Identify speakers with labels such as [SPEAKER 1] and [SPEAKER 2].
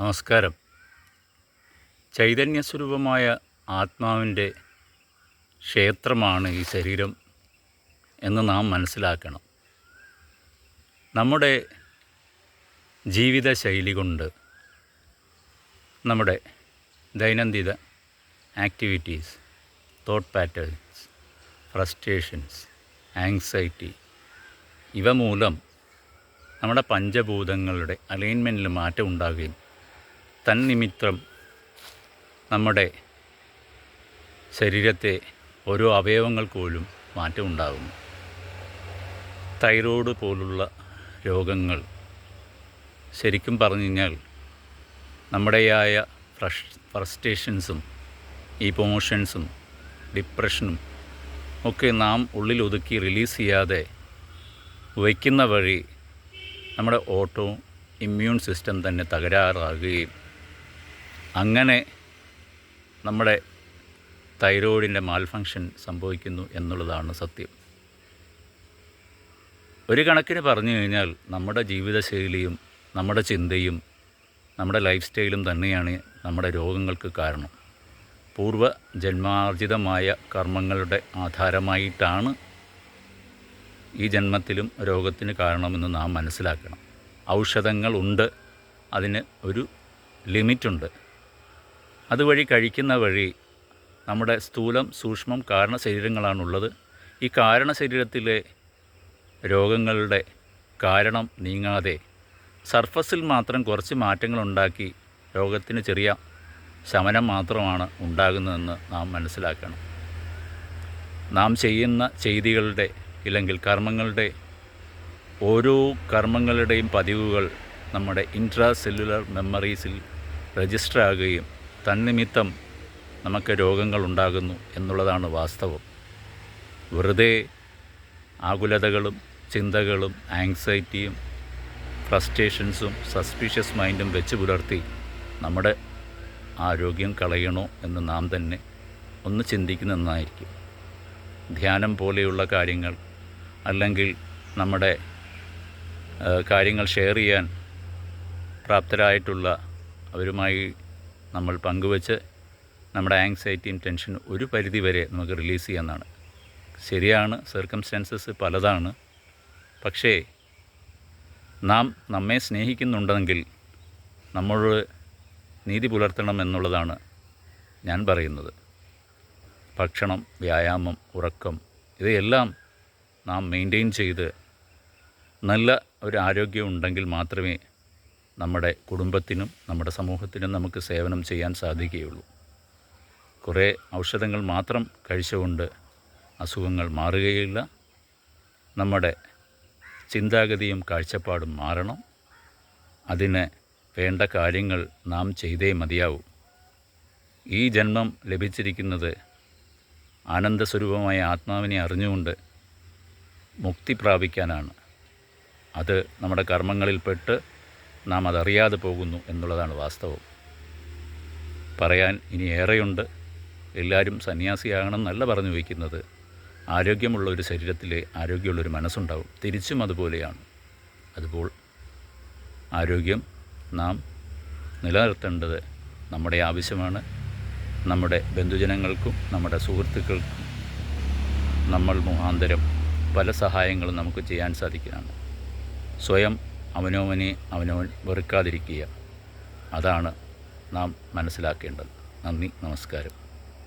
[SPEAKER 1] നമസ്കാരം. ചൈതന്യസ്വരൂപമായ ആത്മാവിന്റെ ക്ഷേത്രമാണ് ഈ ശരീരം എന്ന് നാം മനസ്സിലാക്കണം. നമ്മുടെ ജീവിതശൈലി കൊണ്ട് നമ്മുടെ ദൈനംദിന activities thought patterns frustrations anxiety ഇവ മൂലം നമ്മുടെ പഞ്ചഭൂതങ്ങളുടെ അലൈൻമെന്റിൽ മാറ്റം ഉണ്ടാകുകയും തന്നിമിത്തം നമ്മുടെ ശരീരത്തെ ഓരോ അവയവങ്ങൾക്ക് പോലും മാറ്റം ഉണ്ടാകുന്നു. തൈറോയ്ഡ് പോലുള്ള രോഗങ്ങൾ ശരിക്കും പറഞ്ഞു കഴിഞ്ഞാൽ നമ്മുടെയായ ഫ്രഷ് ഫ്രസ്ട്രേഷൻസും ഇമോഷൻസും ഡിപ്രഷനും ഒക്കെ നാം ഉള്ളിൽ ഒതുക്കി റിലീസ് ചെയ്യാതെ വയ്ക്കുന്ന വഴി നമ്മുടെ ഓട്ടോ ഇമ്മ്യൂൺ സിസ്റ്റം തന്നെ തകരാറാകുകയും അങ്ങനെ നമ്മുടെ തൈറോയിഡിന്റെ മാൽഫങ്ഷൻ സംഭവിക്കുന്നു എന്നുള്ളതാണ് സത്യം. ഒരു കണക്കിന് പറഞ്ഞു കഴിഞ്ഞാൽ നമ്മുടെ ജീവിതശൈലിയും നമ്മുടെ ചിന്തയും നമ്മുടെ ലൈഫ് സ്റ്റൈലും തന്നെയാണ് നമ്മുടെ രോഗങ്ങൾക്ക് കാരണം. പൂർവ ജന്മാർജിതമായ കർമ്മങ്ങളുടെ ആധാരമായിട്ടാണ് ഈ ജന്മത്തിലും രോഗത്തിന് കാരണമെന്ന് നാം മനസ്സിലാക്കണം. ഔഷധങ്ങളുണ്ട് അതിന് ഒരു ലിമിറ്റുണ്ട്. അതുവഴി കഴിക്കുന്ന വഴി നമ്മുടെ സ്ഥൂലം സൂക്ഷ്മം കാരണ ശരീരങ്ങളാണുള്ളത്. ഈ കാരണ ശരീരത്തിലെ രോഗങ്ങളുടെ കാരണം നീങ്ങാതെ സർഫസിൽ മാത്രം കുറച്ച് മാറ്റങ്ങൾ ഉണ്ടാക്കി രോഗത്തിന് ചെറിയ ശമനം മാത്രമാണ് ഉണ്ടാകുന്നതെന്ന് നാം മനസ്സിലാക്കണം. നാം ചെയ്യുന്ന ചെയ്തികളുടെ ഇല്ലെങ്കിൽ കർമ്മങ്ങളുടെ ഓരോ കർമ്മങ്ങളുടെയും പതിവുകൾ നമ്മുടെ ഇൻട്രാ സെല്ലുലർ മെമ്മറീസിൽ രജിസ്റ്റർ ആകുകയും തന്നിമിത്തം നമുക്ക് രോഗങ്ങൾ ഉണ്ടാകുന്നു എന്നുള്ളതാണ് വാസ്തവം. വെറുതെ ആകുലതകളും ചിന്തകളും ആങ്സൈറ്റിയും ഫ്രസ്ട്രേഷൻസും സസ്പീഷ്യസ് മൈൻഡും വെച്ച് പുലർത്തി നമ്മുടെ ആരോഗ്യം കളയണോ എന്ന് നാം തന്നെ ഒന്ന് ചിന്തിക്കുന്ന നന്നായിരിക്കും ധ്യാനം പോലെയുള്ള കാര്യങ്ങൾ അല്ലെങ്കിൽ നമ്മുടെ കാര്യങ്ങൾ ഷെയർ ചെയ്യാൻ പ്രാപ്തരായിട്ടുള്ള അവരുമായി നമ്മൾ പങ്കുവച്ച് നമ്മുടെ ആങ്സൈറ്റിയും ടെൻഷനും ഒരു പരിധി വരെ നമുക്ക് റിലീസ് ചെയ്യാമെന്നാണ് ശരിയാണ് സർക്കംസ്റ്റാൻസസ് പലതാണ്. പക്ഷേ നാം നമ്മെ സ്നേഹിക്കുന്നുണ്ടെങ്കിൽ നമ്മൾ നീതി പുലർത്തണം എന്നുള്ളതാണ് ഞാൻ പറയുന്നത്. ഭക്ഷണം വ്യായാമം ഉറക്കം ഇവയെല്ലാം നാം മെയിന്റെയിൻ ചെയ്ത് നല്ല ഒരു ആരോഗ്യം ഉണ്ടെങ്കിൽ മാത്രമേ നമ്മുടെ കുടുംബത്തിനും നമ്മുടെ സമൂഹത്തിനും നമുക്ക് സേവനം ചെയ്യാൻ സാധിക്കുകയുള്ളൂ. കുറേ ഔഷധങ്ങൾ മാത്രം കഴിച്ചുകൊണ്ട് അസുഖങ്ങൾ മാറുകയില്ല. നമ്മുടെ ചിന്താഗതിയും കാഴ്ചപ്പാടും മാറണം. അതിന് വേണ്ട കാര്യങ്ങൾ നാം ചെയ്തേ മതിയാവൂ. ഈ ജന്മം ലഭിച്ചിരിക്കുന്നത് ആനന്ദസ്വരൂപമായ ആത്മാവിനെ അറിഞ്ഞുകൊണ്ട് മുക്തി പ്രാപിക്കാനാണ്. അത് നമ്മുടെ കർമ്മങ്ങളിൽപ്പെട്ട് നാം അതറിയാതെ പോകുന്നു എന്നുള്ളതാണ് വാസ്തവം. പറയാൻ ഇനി ഏറെയുണ്ട്. എല്ലാവരും സന്യാസിയാകണമെന്നല്ല പറഞ്ഞു വയ്ക്കുന്നത്. ആരോഗ്യമുള്ള ഒരു ശരീരത്തിലെ ആരോഗ്യമുള്ളൊരു മനസ്സുണ്ടാവും. തിരിച്ചും അതുപോലെയാണ്. അതുപോൾ ആരോഗ്യം നാം നിലനിർത്തേണ്ടത് നമ്മുടെ ആവശ്യമാണ്. നമ്മുടെ ബന്ധുജനങ്ങൾക്കും നമ്മുടെ സുഹൃത്തുക്കൾക്കും നമ്മൾ മുഖാന്തരം പല സഹായങ്ങളും നമുക്ക് ചെയ്യാൻ സാധിക്കുന്നതാണ്. സ്വയം അവനവനെ അവനവൻ വെറുക്കാതിരിക്കുക. അതാണ് നാം മനസ്സിലാക്കേണ്ടത്. നന്ദി നമസ്കാരം.